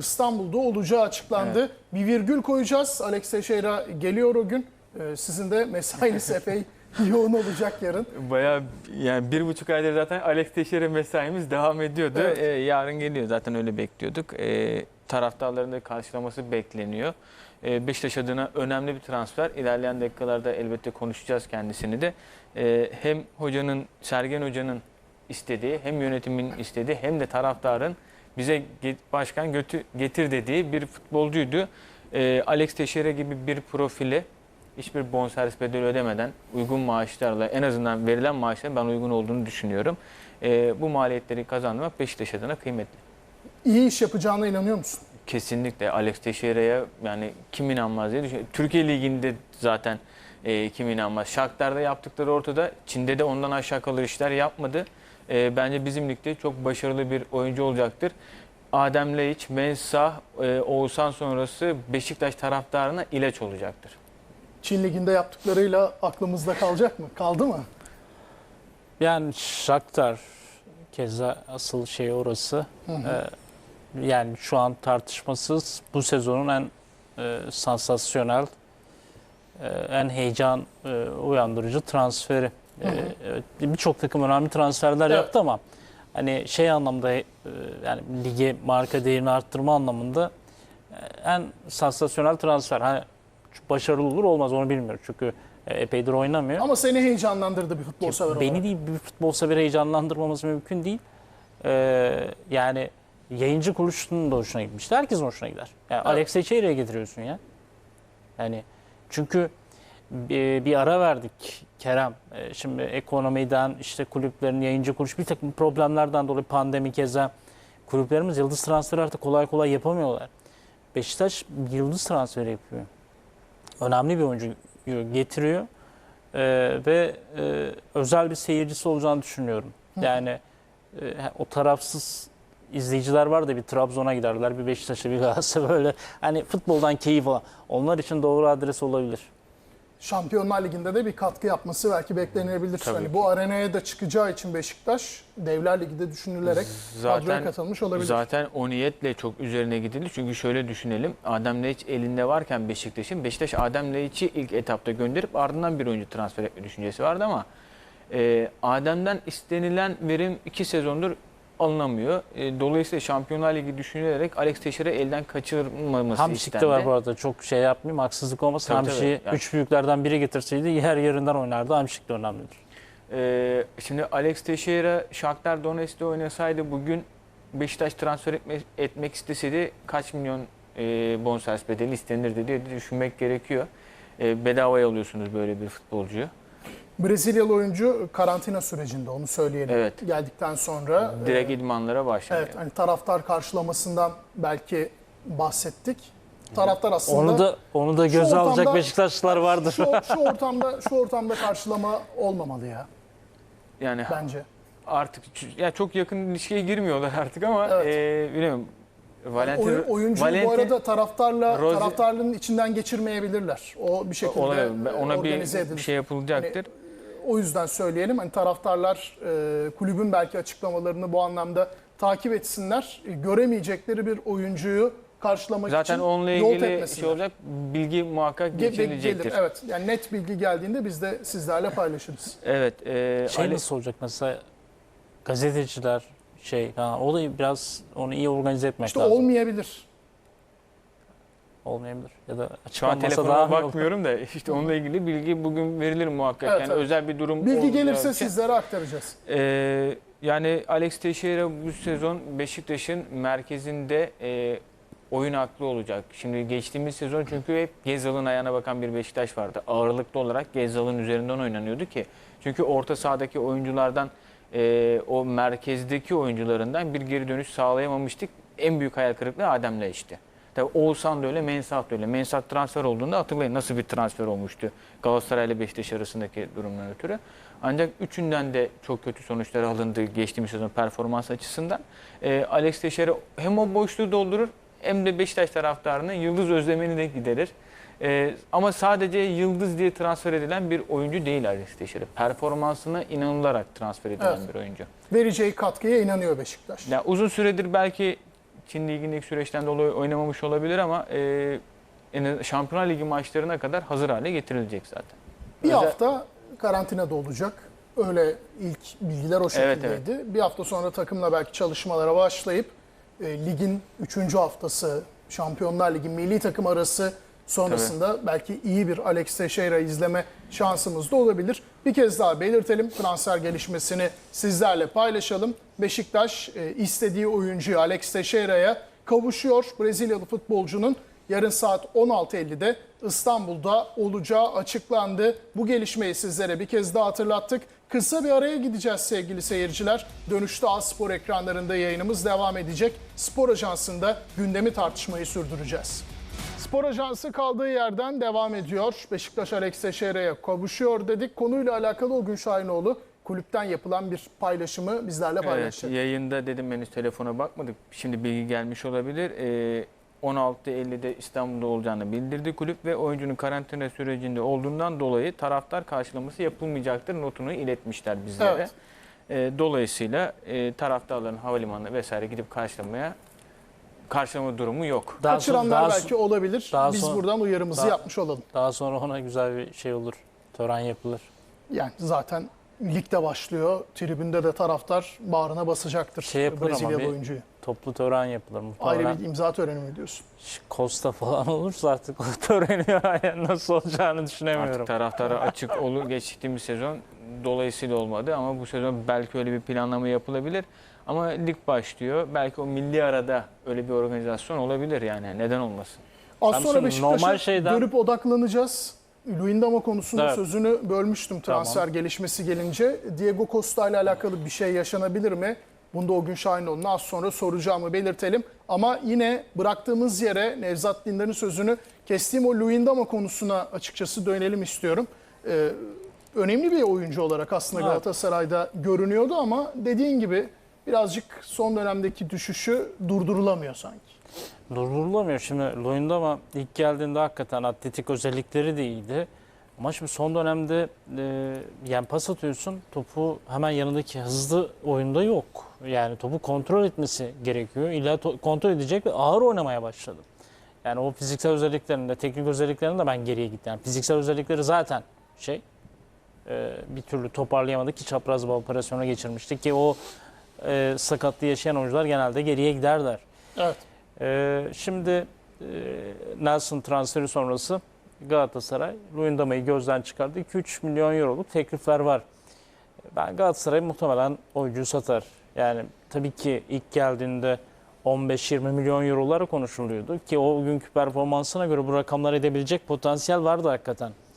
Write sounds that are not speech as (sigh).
İstanbul'da olacağı açıklandı. Bir virgül koyacağız. Alex Teixeira geliyor o gün. Ee, sizin de mesainiz epey (laughs) yoğun olacak yarın. Bayağı yani bir buçuk aydır zaten Alex Teixeira mesaimiz devam ediyordu. Evet. Ee, yarın geliyor zaten öyle bekliyorduk. Ee, taraftarların da karşılaması bekleniyor. Ee, Beşiktaş adına önemli bir transfer. İlerleyen dakikalarda elbette konuşacağız kendisini de. Ee, hem hocanın, Sergen Hoca'nın istediği, hem yönetimin istediği hem de taraftarın bize başkan götü, getir dediği bir futbolcuydu. Ee, Alex Teixeira gibi bir profili hiçbir bonservis bedeli ödemeden uygun maaşlarla en azından verilen maaşların ben uygun olduğunu düşünüyorum. Ee, bu maliyetleri kazanmak Beşiktaş adına kıymetli. İyi iş yapacağına inanıyor musun? Kesinlikle Alex Teixeira'ya yani kim inanmaz diye düşünüyorum. Türkiye Ligi'nde zaten e, kim inanmaz. Shakhtar'da yaptıkları ortada. Çin'de de ondan aşağı kalır işler yapmadı. E, bence bizim ligde çok başarılı bir oyuncu olacaktır. Adem Laiç, Mensah, e, Oğuzhan sonrası Beşiktaş taraftarına ilaç olacaktır. Çin Ligi'nde yaptıklarıyla aklımızda kalacak mı? Kaldı mı? Yani Shakhtar keza asıl şey orası. Hı hı. Ee, yani şu an tartışmasız bu sezonun en e, sansasyonel, e, en heyecan e, uyandırıcı transferi. Ee, evet, Birçok takım önemli transferler Evet. yaptı ama hani şey anlamda e, yani lige marka değerini arttırma anlamında e, en sansasyonel transfer. Hani başarılı olur olmaz onu bilmiyorum çünkü e, epeydir oynamıyor. Ama seni heyecanlandırdı bir futbol sever Beni olarak. değil bir futbol severi heyecanlandırmaması mümkün değil. Ee, yani yayıncı kuruluşunun da hoşuna gitmişti. Herkesin hoşuna gider. Yani Evet. Alex Teixeira'ya getiriyorsun ya. Yani çünkü bir, ara verdik Kerem. Ee, Şimdi ekonomiden işte kulüplerin yayıncı kuruluş bir takım problemlerden dolayı pandemi keza kulüplerimiz yıldız transferi artık kolay kolay yapamıyorlar. Beşiktaş yıldız transferi yapıyor. Önemli bir oyuncu getiriyor. Ee, ve e, özel bir seyircisi olacağını düşünüyorum. Hı. Yani e, o tarafsız izleyiciler var da bir Trabzon'a giderler, bir Beşiktaş'a, bir Galatasaray böyle hani futboldan keyif alan. Onlar için doğru adres olabilir. Şampiyonlar Ligi'nde de bir katkı yapması belki beklenebilir. Tabii Hani ki. bu arenaya da çıkacağı için Beşiktaş Devler Ligi'de düşünülerek kadroya katılmış olabilir. Zaten o niyetle çok üzerine gidildi. Çünkü şöyle düşünelim. Adem Laiç elinde varken Beşiktaş'ın Beşiktaş Adem Laiç'i ilk etapta gönderip ardından bir oyuncu transfer etme düşüncesi vardı ama e, Adem'den istenilen verim iki sezondur alınamıyor. E, dolayısıyla Şampiyonlar Ligi düşünülerek Alex Teixeira elden kaçırılmaması Hamşik de var bu arada çok şey yapmayayım haksızlık olmasın. Tabii, tabii. Hamşik'i Yani- üç büyüklerden biri getirseydi her yerinden oynardı. Hamşik de önemlidir. Ee, şimdi Alex Teixeira Shakhtar Donetsk'te oynasaydı bugün Beşiktaş transfer etme- etmek isteseydi kaç milyon e, bonservis bedeli istenirdi diye düşünmek gerekiyor. E, bedavaya alıyorsunuz böyle bir futbolcuyu. Brezilyalı oyuncu karantina sürecinde onu söyleyelim. Evet. Geldikten sonra Direkt e, idmanlara başlıyor. Evet, hani taraftar karşılamasından belki bahsettik. Taraftar aslında Onu da onu da göze alacak ortamda- Beşiktaşlılar vardır. şu, şu ortamda şu ortamda karşılama olmamalı ya Yani bence. artık ya çok yakın ilişkiye girmiyorlar artık ama Evet. e, bilmiyorum. Valentin, Oy- oyuncuyu bu Valentin- arada taraftarla Rozi- taraftarlığın içinden geçirmeyebilirler. O bir şekilde ona organize bir, edilir. bir şey yapılacaktır. O yüzden söyleyelim hani taraftarlar e, kulübün belki açıklamalarını bu anlamda takip etsinler. E, göremeyecekleri bir oyuncuyu karşılamak Zaten için onunla yol ilgili şey olacak. Bilgi muhakkak Ge- geçilecektir. gelir, evet. Yani net bilgi geldiğinde biz de sizlerle paylaşırız. Evet. e, Şey Ali- nasıl olacak mesela gazeteciler şey ha, o da biraz onu iyi organize etmek İşte lazım. olmayabilir. Olmayabilir. Ya da Şu an açıklanmasa daha olur. bakmıyorum da (laughs) işte onunla ilgili bilgi bugün verilir muhakkak. Evet, yani evet. özel bir durum Bilgi olacağı gelirse için. sizlere aktaracağız. Ee, yani Alex Teixeira bu sezon Beşiktaş'ın merkezinde e, oyun aklı olacak. Şimdi geçtiğimiz sezon çünkü hep Gezal'ın ayağına bakan bir Beşiktaş vardı. Ağırlıklı olarak Gezal'ın üzerinden oynanıyordu ki. Çünkü orta sahadaki oyunculardan e, o merkezdeki oyuncularından bir geri dönüş sağlayamamıştık. En büyük hayal kırıklığı Adem'le işte. Tabii Oğuzhan da öyle, Mensah da öyle. Mensah transfer olduğunda hatırlayın nasıl bir transfer olmuştu Galatasaray ile Beşiktaş arasındaki durumdan ötürü. Ancak üçünden de çok kötü sonuçlar alındı geçtiğimiz sezon performans açısından. Ee, Alex Teixeira hem o boşluğu doldurur hem de Beşiktaş taraftarının yıldız özlemini de giderir. Ee, ama sadece yıldız diye transfer edilen bir oyuncu değil Alex Teixeira. Performansına inanılarak transfer edilen Evet. bir oyuncu. Vereceği katkıya inanıyor Beşiktaş. Ya uzun süredir belki Çin Ligi'ndeki süreçten dolayı oynamamış olabilir ama e, Şampiyonlar Ligi maçlarına kadar hazır hale getirilecek zaten. Bir Özel- hafta karantinada olacak. Öyle ilk bilgiler o Evet, şekildeydi. Bir hafta sonra takımla belki çalışmalara başlayıp e, ligin 3. haftası Şampiyonlar Ligi milli takım arası sonrasında belki iyi bir Alex Teixeira izleme şansımız da olabilir. Bir kez daha belirtelim transfer gelişmesini sizlerle paylaşalım. Beşiktaş e, istediği oyuncuyu Alex Teixeira'ya kavuşuyor. Brezilyalı futbolcunun yarın saat 16.50'de İstanbul'da olacağı açıklandı. Bu gelişmeyi sizlere bir kez daha hatırlattık. Kısa bir araya gideceğiz sevgili seyirciler. Dönüşte Az Spor ekranlarında yayınımız devam edecek. Spor Ajansı'nda gündemi tartışmayı sürdüreceğiz. Spor Ajansı kaldığı yerden devam ediyor. Beşiktaş Alex Teixeira'ya kavuşuyor dedik. Konuyla alakalı o gün Şahinoğlu kulüpten yapılan bir paylaşımı bizlerle Evet, paylaşacak. yayında dedim henüz telefona bakmadık. Şimdi bilgi gelmiş olabilir. Ee, 16.50'de İstanbul'da olacağını bildirdi kulüp ve oyuncunun karantina sürecinde olduğundan dolayı taraftar karşılaması yapılmayacaktır notunu iletmişler bizlere. Evet. Ee, dolayısıyla e, taraftarların havalimanına vesaire gidip karşılamaya karşılama durumu yok. Daha Kaçıranlar sonra, daha, belki olabilir. daha Biz sonra- buradan uyarımızı daha- yapmış olalım. daha sonra ona güzel bir şey olur. Tören yapılır. Yani zaten ligde başlıyor. Tribünde de taraftar bağrına basacaktır Şey yapılır ama Brezilyalı bir- oyuncuyu. Toplu tören yapılır muhtemelen. Ayrı bir imza töreni mi diyorsun? Costa falan (laughs) olursa artık o töreni (laughs) yani nasıl olacağını düşünemiyorum. Artık taraftara açık olur geçtiğimiz sezon dolayısıyla olmadı ama bu sezon belki öyle bir planlama yapılabilir. Ama lig başlıyor. Belki o milli arada öyle bir organizasyon olabilir yani. Neden olmasın? Az sonra Beşiktaş'a normal şeyden- dönüp odaklanacağız. Luyendama konusunda Evet. sözünü bölmüştüm transfer Tamam. gelişmesi gelince. Diego Costa ile alakalı bir şey yaşanabilir mi? Bunu da o gün Şahinoğlu'na az sonra soracağımı belirtelim. Ama yine bıraktığımız yere Nevzat Dindar'ın sözünü kestiğim o Luyendama konusuna açıkçası dönelim istiyorum. Ee, önemli bir oyuncu olarak aslında Evet. Galatasaray'da görünüyordu ama dediğin gibi birazcık son dönemdeki düşüşü durdurulamıyor sanki. Durdurulamıyor şimdi Loyunda ama ilk geldiğinde hakikaten atletik özellikleri de iyiydi. Ama şimdi son dönemde e, yani pas atıyorsun topu hemen yanındaki hızlı oyunda yok. Yani topu kontrol etmesi gerekiyor. İlla kontrol edecek ve ağır oynamaya başladı. Yani o fiziksel özelliklerinde, teknik özelliklerinde de ben geriye gittim. Yani fiziksel özellikleri zaten şey e, bir türlü toparlayamadı ki çapraz bağ operasyona geçirmişti ki o e, sakatlığı yaşayan oyuncular genelde geriye giderler. Evet. Ee, şimdi e, Nelson transferi sonrası Galatasaray Luyendama'yı gözden çıkardı. 2-3 milyon euroluk teklifler var. Ben Galatasaray muhtemelen oyuncuyu satar. Yani tabii ki ilk geldiğinde 15-20 milyon eurolar konuşuluyordu ki o günkü performansına göre bu rakamlar edebilecek potansiyel vardı hakikaten.